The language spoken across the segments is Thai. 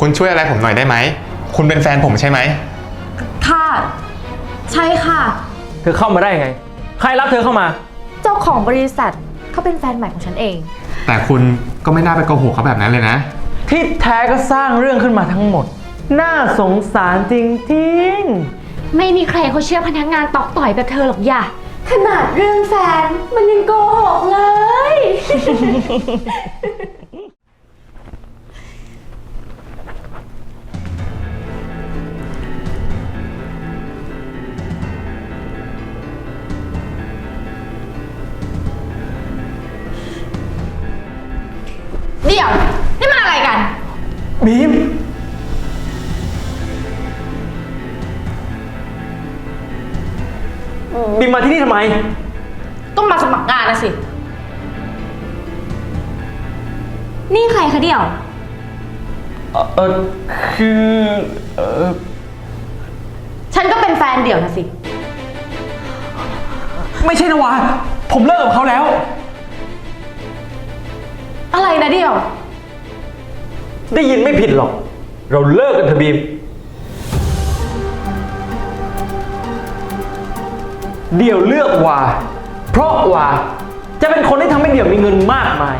คุณช่วยอะไรผมหน่อยได้ไหม คุณเป็นแฟนผมใช่ไหม ค่ะ ใช่ค่ะ เธอเข้ามาได้ยังไง ใครรับเธอเข้ามา เจ้าของบริษัทเขาเป็นแฟนใหม่ของฉันเอง แต่คุณก็ไม่น่าไปโกหกเขาแบบนั้นเลยนะ ที่แท้ก็สร้างเรื่องขึ้นมาทั้งหมด น่าสงสารจริงไม่มีใครเขาเชื่อพนักงานตอกต่อยแบบเธอหรอกอย่าขนาดเรื่องแฟนมันยังโกหกเลย บีม บีมมาที่นี่ทำไม ต้องมาสมัครงานนะสิ นี่ใครคะเดี่ยวเอ่อเออคือ เออฉันก็เป็นแฟนเดี่ยวนะสิ ไม่ใช่นะวะ ผมเลิกกับเขาแล้ว อะไรนะเดี่ยว ได้ยินไม่ผิดหรอก เราเลิกกันเถอะบีม เดี่ยวเลือกว่า เพราะว่าจะเป็นคนที่ทำให้เดี่ยวมีเงินมากมาย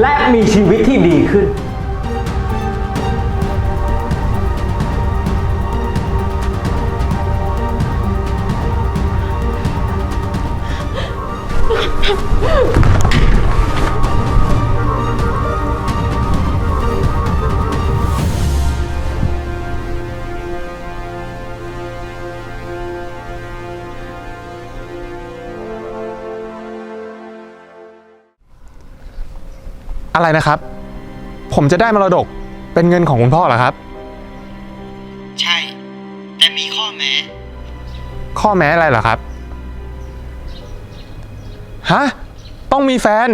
และมีชีวิตที่ดีขึ้นอ นะครับ ผมจะได้มรดกเป็นเงินของคุณพ่อเหรอครับ ใช่ แต่มีข้อแม้ ข้อแม้อะไรเหรอครับ ฮะ ต้องมีแฟน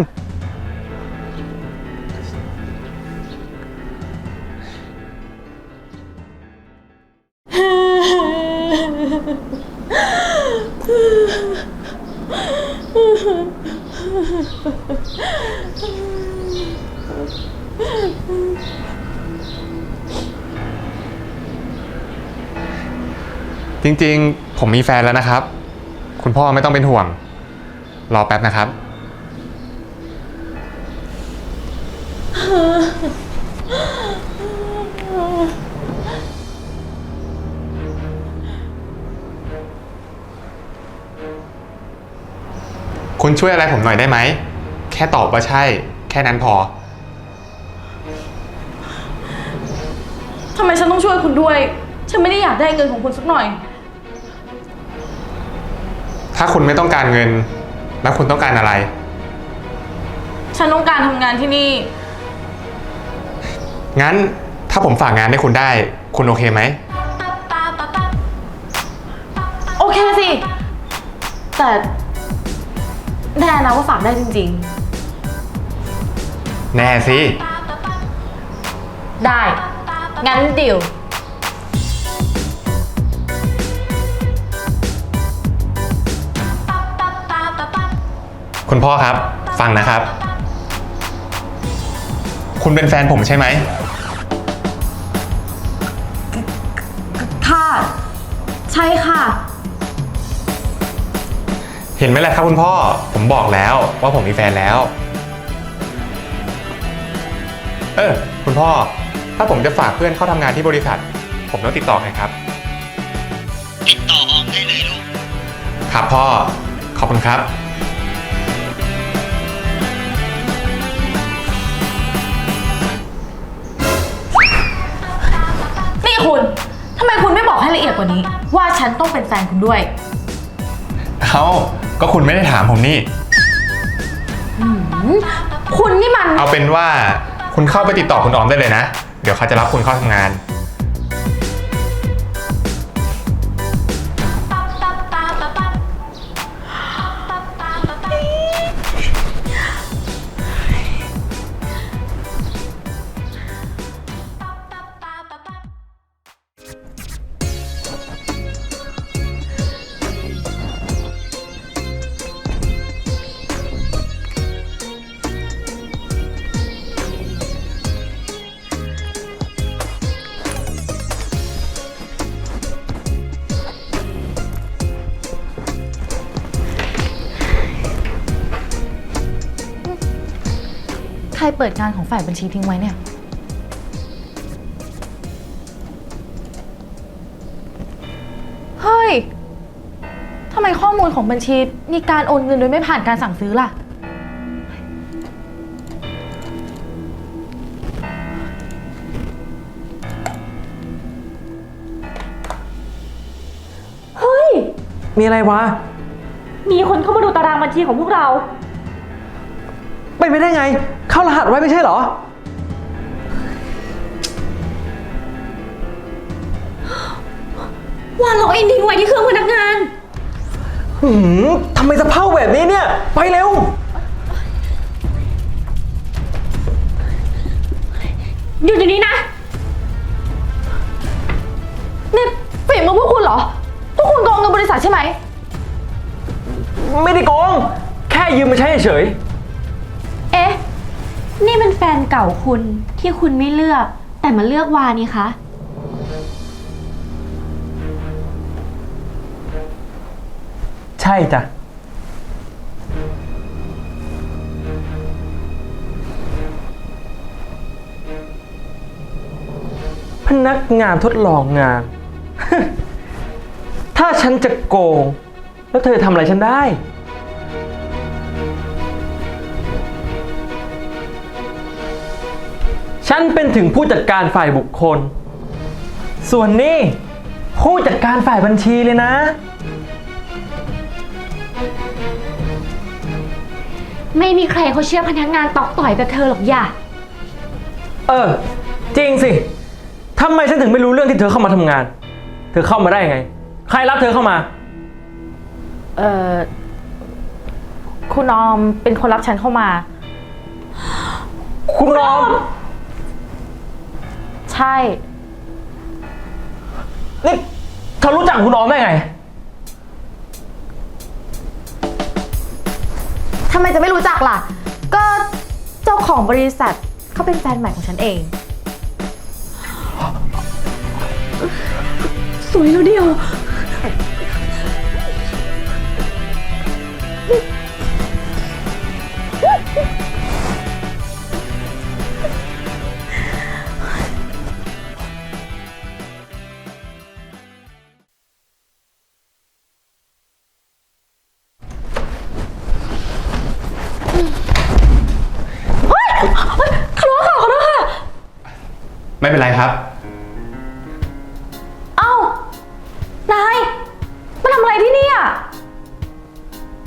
จริงๆ ผมมีแฟนแล้วนะครับ คุณพ่อไม่ต้องเป็นห่วง รอแป๊บนะครับ คุณช่วยอะไรผมหน่อยได้ไหม แค่ตอบว่าใช่ แค่นั้นพอ ทำไมฉันต้องช่วยคุณด้วย ฉันไม่ได้อยากได้เงินของคุณสักหน่อย ถ้าคุณไม่ต้องการเงิน แล้วคุณต้องการอะไร ฉันต้องการทำงานที่นี่ งั้นถ้าผมฝากงานให้คุณได้ คุณโอเคไหม โอเคสิ แต่แน่นะว่าฝากได้จริง แน่สิ ๆ ได้ งั้นเดี๋ยวคุณพ่อครับ ฟังนะครับ คุณเป็นแฟนผมใช่ไหม ค่ะ ใช่ค่ะ เห็นไหมล่ะครับคุณพ่อ ผมบอกแล้วว่าผมมีแฟนแล้ว เออ คุณพ่อ ถ้าผมจะฝากเพื่อนเข้าทำงานที่บริษัท ผมต้องติดต่อใครครับ ติดต่อออมได้เลยลูก ครับพ่อ ขอบคุณครับ นี่คุณทำไมคุณไม่บอกให้ละเอียดกว่านี้ ว่าฉันต้องเป็นแฟนคุณด้วย เอ้าก็คุณไม่ได้ถามผมนี่ คุณนี่มัน เอาเป็นว่าคุณเข้าไปติดต่อคุณออมได้เลยนะ เดี๋ยวเขาจะรับคุณเข้าทำงาน เปิดงานของฝ่ายบัญชีทิ้งไว้เนี่ย เฮ้ย ทำไมข้อมูลของบัญชีมีการโอนเงินโดยไม่ผ่านการสั่งซื้อล่ะ เฮ้ย มีอะไรวะ มีคนเข้ามาดูตารางบัญชีของพวกเรา เป็นไปได้ไง เข้ารหัสไว้ไม่ใช่เหรอว่าล็อกอินทิ้งไว้ที่เครื่องพนักงาน หืมทำไมสะเพร่าแบบนี้เนี่ย ไปเร็วหยุดเดี๋ยวนี้นะนี่ฝีมือพวกคุณเหรอ พวกคุณโกงเงินบริษัทใช่ไหม ไม่ได้โกง แค่ยืมมาใช้เฉยเอ๊ะ นี่มันแฟนเก่าคุณที่คุณไม่เลือก แต่มาเลือกวานี่คะ ใช่จ้ะ พนักงานทดลองงาน ถ้าฉันจะโกง แล้วเธอทำอะไรฉันได้ ฉันเป็นถึงผู้จัดการฝ่ายบุคคล ส่วนนี่ผู้จัดการฝ่ายบัญชีเลยนะ ไม่มีใครเขาเชื่อพนักงานตอกต่อยแบบเธอหรอกอย่าเออ จริงสิทำไมฉันถึงไม่รู้เรื่องที่เธอเข้ามาทำงาน เธอเข้ามาได้ยังไง ใครรับเธอเข้ามา เอ่อ คุณออมเป็นคนรับฉันเข้ามา คุณน้อง ใช่ นี่เธอรู้จักคุณน้องได้ไง ทำไมจะไม่รู้จักล่ะ ก็เจ้าของบริษัทเขาเป็นแฟนใหม่ของฉันเอง สวยแล้วเดียว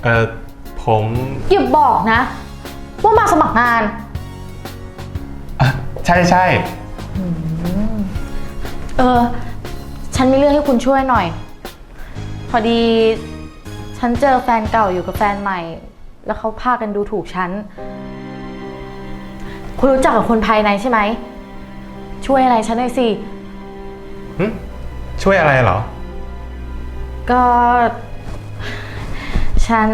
เออผมอย่าบอกนะ ว่ามาสมัครงาน อะใช่ใช่เออ ฉันมีเรื่องให้คุณช่วยหน่อย พอดี ฉันเจอแฟนเก่าอยู่กับแฟนใหม่ แล้วเขาพากันดูถูกฉัน คุณรู้จักกับคนภายในใช่ไหม ช่วยอะไรฉันหน่อยสิ หึช่วยอะไรเหรอ ก็ ฉัน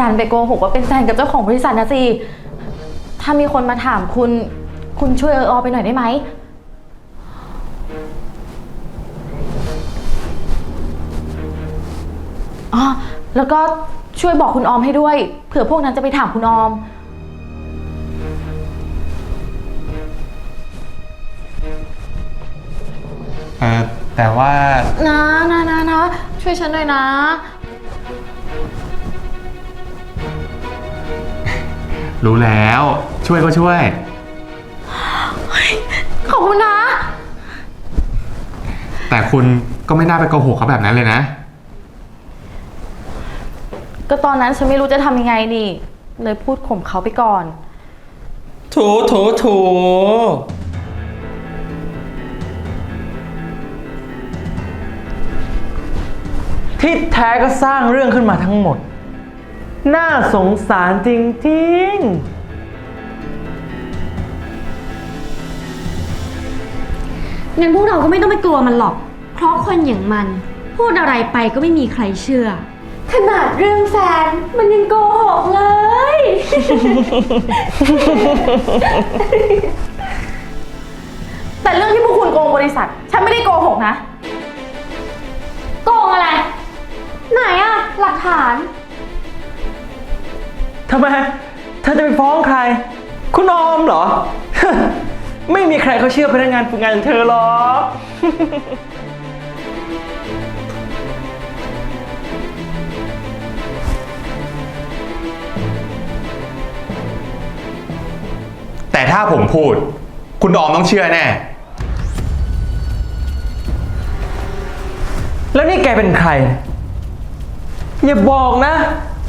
ดันไปโกหกว่าเป็นแฟนกับเจ้าของบริษัทนะสิ ถ้ามีคนมาถามคุณ คุณช่วยเอออไปหน่อยได้ไหม อ๋อ แล้วก็ช่วยบอกคุณออมให้ด้วย เผื่อพวกนั้นจะไปถามคุณออม เออแต่ว่า นะนะนะนะช่วยฉันหน่อยนะ รู้แล้วช่วยก็ช่วย ขอบคุณนะ แต่คุณก็ไม่น่าไปโกหกเขาแบบนั้นเลยนะ ก็ตอนนั้นฉันไม่รู้จะทำยังไงนี่ เลยพูดข่มเขาไปก่อน โถโถโถที่แท้ก็สร้างเรื่องขึ้นมาทั้งหมด น่าสงสารจริงงั้นพวกเราก็ไม่ต้องไปกลัวมันหรอก เพราะคนอย่างมัน พูดอะไรไปก็ไม่มีใครเชื่อ ขนาดเรื่องแฟนมันยังโกหกเลย แต่เรื่องที่พวกคุณโกงบริษัท ฉันไม่ได้โกหกนะ โกงอะไร ไหนอะหลักฐานๆ ทำไมเธอจะไปฟ้องใคร คุณออมเหรอ ไม่มีใครเขาเชื่อพนักงานฝึกงานอย่างเธอหรอก แต่ถ้าผมพูด คุณออมต้องเชื่อแน่ แล้วนี่แกเป็นใคร อย่าบอกนะ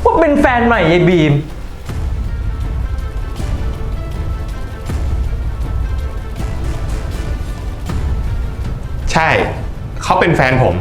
ว่าเป็นแฟนใหม่ยายบีม ใช่ เขาเป็นแฟนผม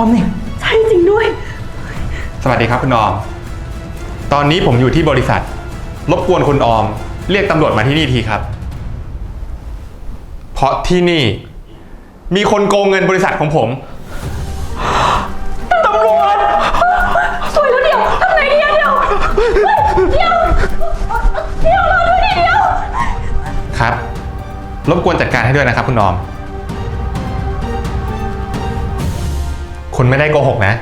ออมนี่ ใช่จริงด้วย สวัสดีครับคุณออม ตอนนี้ผมอยู่ที่บริษัท รบกวนคุณออม เรียกตำรวจมาที่นี่ทีครับ เพราะที่นี่ มีคนโกงเงินบริษัทของผม ตำรวจสวยแล้วเดี๋ยวทำไงดีอะเดี๋ยวเดี๋ยวเดี๋ยวรอด้วยดิเดี๋ยว ครับ รบกวนจัดการให้ด้วยนะครับคุณออม คุณไม่ได้โกหกนะ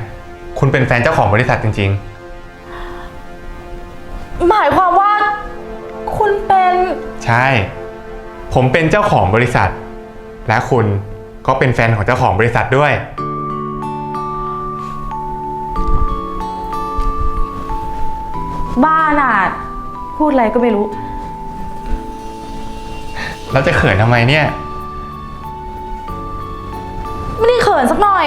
คุณเป็นแฟนเจ้าของบริษัทจริง หมายความว่า คุณเป็นๆ ใช่ ผมเป็นเจ้าของบริษัท และคุณก็เป็นแฟนของเจ้าของบริษัทด้วย บ้าน่ะพูดอะไรก็ไม่รู้เราจะเขินทำไมเนี่ย ไม่ได้เขินสักหน่อย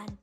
น